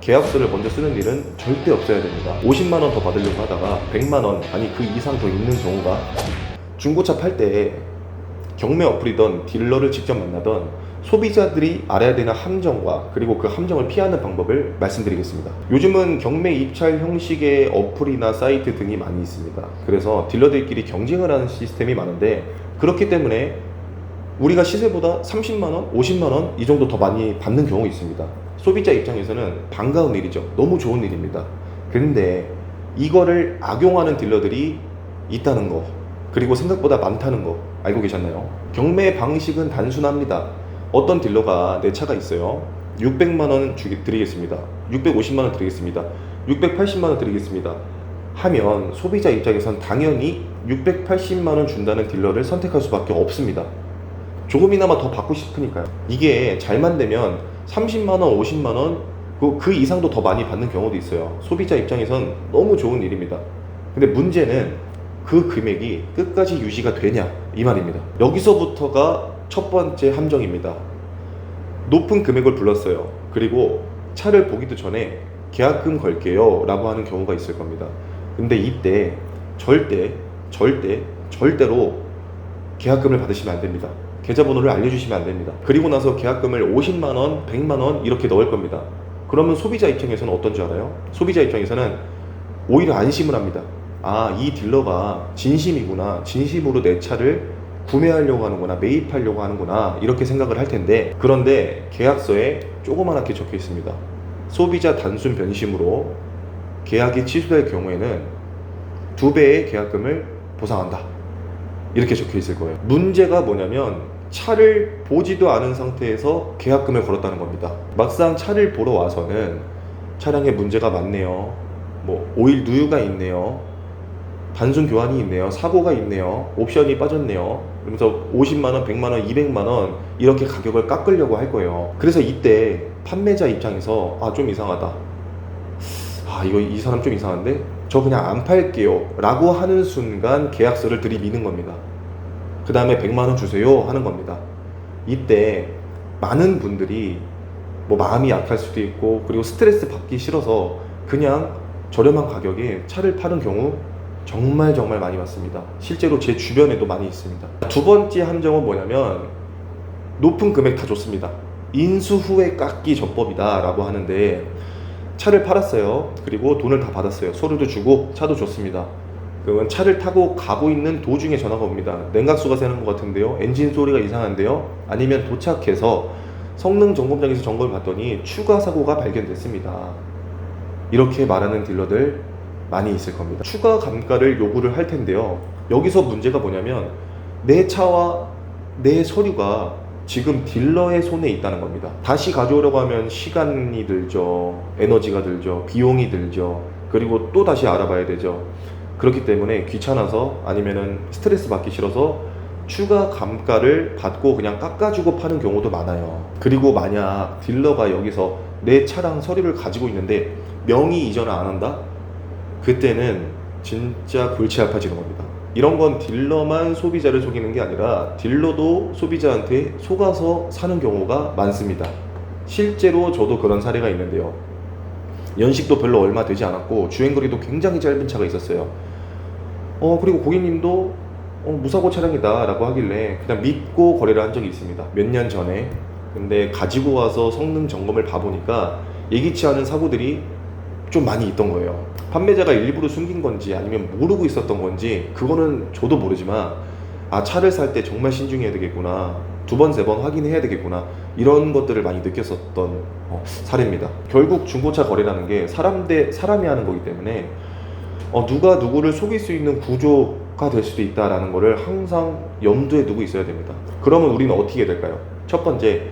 계약서를 먼저 쓰는 일은 절대 없어야 됩니다. 50만 원 더 받으려고 하다가 100만 원 아니 그 이상 더 있는 경우가 중고차 팔 때 경매 어플이던 딜러를 직접 만나던 소비자들이 알아야 되는 함정과 그리고 그 함정을 피하는 방법을 말씀드리겠습니다. 요즘은 경매 입찰 형식의 어플이나 사이트 등이 많이 있습니다. 그래서 딜러들끼리 경쟁을 하는 시스템이 많은데 그렇기 때문에 우리가 시세보다 30만 원, 50만 원 이 정도 더 많이 받는 경우가 있습니다. 소비자 입장에서는 반가운 일이죠. 너무 좋은 일입니다. 그런데 이거를 악용하는 딜러들이 있다는 거, 그리고 생각보다 많다는 거 알고 계셨나요? 경매 방식은 단순합니다. 어떤 딜러가 내 차가 있어요. 600만 원 주기 드리겠습니다. 650만 원 드리겠습니다. 680만 원 드리겠습니다. 하면 소비자 입장에선 당연히 680만 원 준다는 딜러를 선택할 수밖에 없습니다. 조금이나마 더 받고 싶으니까요. 이게 잘만 되면 30만 원, 50만 원, 그, 그 이상도 더 많이 받는 경우도 있어요. 소비자 입장에선 너무 좋은 일입니다. 근데 문제는 그 금액이 끝까지 유지가 되냐 이 말입니다. 여기서부터가 첫 번째 함정입니다. 높은 금액을 불렀어요. 그리고 차를 보기도 전에 계약금 걸게요 라고 하는 경우가 있을 겁니다. 근데 이때 절대 절대 절대로 계약금을 받으시면 안 됩니다. 계좌번호를 알려주시면 안 됩니다. 그리고 나서 계약금을 50만 원, 100만 원 이렇게 넣을 겁니다. 그러면 소비자 입장에서는 어떤 줄 알아요? 소비자 입장에서는 오히려 안심을 합니다. 아, 이 딜러가 진심이구나. 진심으로 내 차를 구매하려고 하는구나. 매입하려고 하는구나. 이렇게 생각을 할 텐데 그런데 계약서에 조그맣게 적혀 있습니다. 소비자 단순 변심으로 계약이 취소될 경우에는 두 배의 계약금을 보상한다. 이렇게 적혀 있을 거예요. 문제가 뭐냐면 차를 보지도 않은 상태에서 계약금을 걸었다는 겁니다. 막상 차를 보러 와서는 차량에 문제가 많네요. 뭐 오일 누유가 있네요. 단순 교환이 있네요. 사고가 있네요. 옵션이 빠졌네요. 그러면서 50만 원, 100만 원, 200만 원 이렇게 가격을 깎으려고 할 거예요. 그래서 이때 판매자 입장에서 아 좀 이상하다. 아 이거 이 사람 좀 이상한데 저 그냥 안 팔게요 라고 하는 순간 계약서를 들이미는 겁니다 그 다음에 100만원 주세요 하는 겁니다 이때 많은 분들이 뭐 마음이 약할 수도 있고 그리고 스트레스 받기 싫어서 그냥 저렴한 가격에 차를 파는 경우 정말 정말 많이 봤습니다 실제로 제 주변에도 많이 있습니다 두 번째 함정은 뭐냐면 높은 금액 다 줬습니다 인수 후에 깎기 전법이다 라고 하는데 차를 팔았어요. 그리고 돈을 다 받았어요. 서류도 주고 차도 줬습니다. 그러면 차를 타고 가고 있는 도중에 전화가 옵니다. 냉각수가 새는 것 같은데요. 엔진 소리가 이상한데요. 아니면 도착해서 성능 점검장에서 점검을 봤더니 추가 사고가 발견됐습니다. 이렇게 말하는 딜러들 많이 있을 겁니다. 추가 감가를 요구를 할 텐데요. 여기서 문제가 뭐냐면 내 차와 내 서류가 지금 딜러의 손에 있다는 겁니다. 다시 가져오려고 하면 시간이 들죠. 에너지가 들죠. 비용이 들죠. 그리고 또 다시 알아봐야 되죠. 그렇기 때문에 귀찮아서 아니면은 스트레스 받기 싫어서 추가 감가를 받고 그냥 깎아주고 파는 경우도 많아요. 그리고 만약 딜러가 여기서 내 차량 서류를 가지고 있는데 명의 이전을 안 한다? 그때는 진짜 골치 아파지는 겁니다. 이런 건 딜러만 소비자를 속이는 게 아니라 딜러도 소비자한테 속아서 사는 경우가 많습니다. 실제로 저도 그런 사례가 있는데요. 연식도 별로 얼마 되지 않았고 주행거리도 굉장히 짧은 차가 있었어요. 어 그리고 고객님도 어, 무사고 차량이다라고 하길래 그냥 믿고 거래를 한 적이 있습니다. 몇 년 전에. 근데 가지고 와서 성능 점검을 봐보니까 예기치 않은 사고들이 좀 많이 있던 거예요. 판매자가 일부러 숨긴 건지 아니면 모르고 있었던 건지 그거는 저도 모르지만 아 차를 살 때 정말 신중해야 되겠구나 두 번 세 번 확인해야 되겠구나 이런 것들을 많이 느꼈었던 어, 사례입니다. 결국 중고차 거래라는 게 사람 대 사람이 하는 거기 때문에 어, 누가 누구를 속일 수 있는 구조가 될 수도 있다라는 거를 항상 염두에 두고 있어야 됩니다. 그러면 우리는 어떻게 될까요? 첫 번째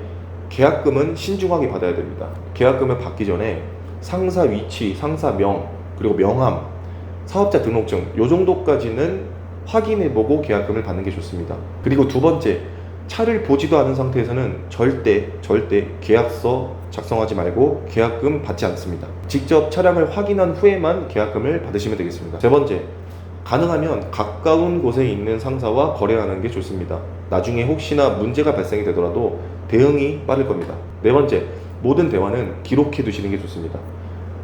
계약금은 신중하게 받아야 됩니다. 계약금을 받기 전에 상사 위치, 상사 명, 그리고 명함, 사업자 등록증 요 정도까지는 확인해보고 계약금을 받는 게 좋습니다. 그리고 두 번째 차를 보지도 않은 상태에서는 절대 절대 계약서 작성하지 말고 계약금 받지 않습니다. 직접 차량을 확인한 후에만 계약금을 받으시면 되겠습니다. 세 번째 가능하면 가까운 곳에 있는 상사와 거래하는 게 좋습니다. 나중에 혹시나 문제가 발생이 되더라도 대응이 빠를 겁니다. 네 번째, 모든 대화는 기록해 두시는 게 좋습니다.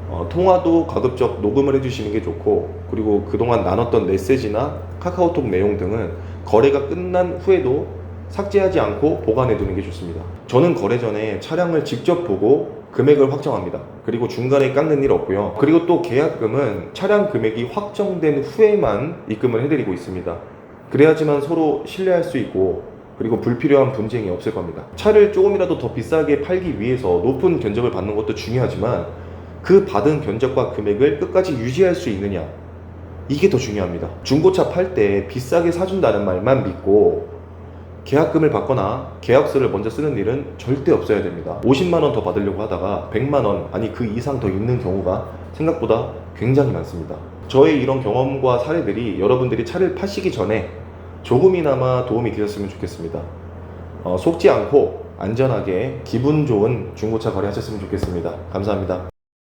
어, 통화도 가급적 녹음을 해주시는 게 좋고 그리고 그동안 나눴던 메시지나 카카오톡 내용 등은 거래가 끝난 후에도 삭제하지 않고 보관해 두는 게 좋습니다. 저는 거래 전에 차량을 직접 보고 금액을 확정합니다. 그리고 중간에 깎는 일 없고요. 그리고 또 계약금은 차량 금액이 확정된 후에만 입금을 해드리고 있습니다. 그래야지만 서로 신뢰할 수 있고 그리고 불필요한 분쟁이 없을 겁니다. 차를 조금이라도 더 비싸게 팔기 위해서 높은 견적을 받는 것도 중요하지만 그 받은 견적과 금액을 끝까지 유지할 수 있느냐 이게 더 중요합니다. 중고차 팔 때 비싸게 사준다는 말만 믿고 계약금을 받거나 계약서를 먼저 쓰는 일은 절대 없어야 됩니다. 50만 원 더 받으려고 하다가 100만 원 아니 그 이상 더 있는 경우가 생각보다 굉장히 많습니다. 저의 이런 경험과 사례들이 여러분들이 차를 파시기 전에 조금이나마 도움이 되셨으면 좋겠습니다. 어, 속지 않고 안전하게 기분 좋은 중고차 거래하셨으면 좋겠습니다. 감사합니다.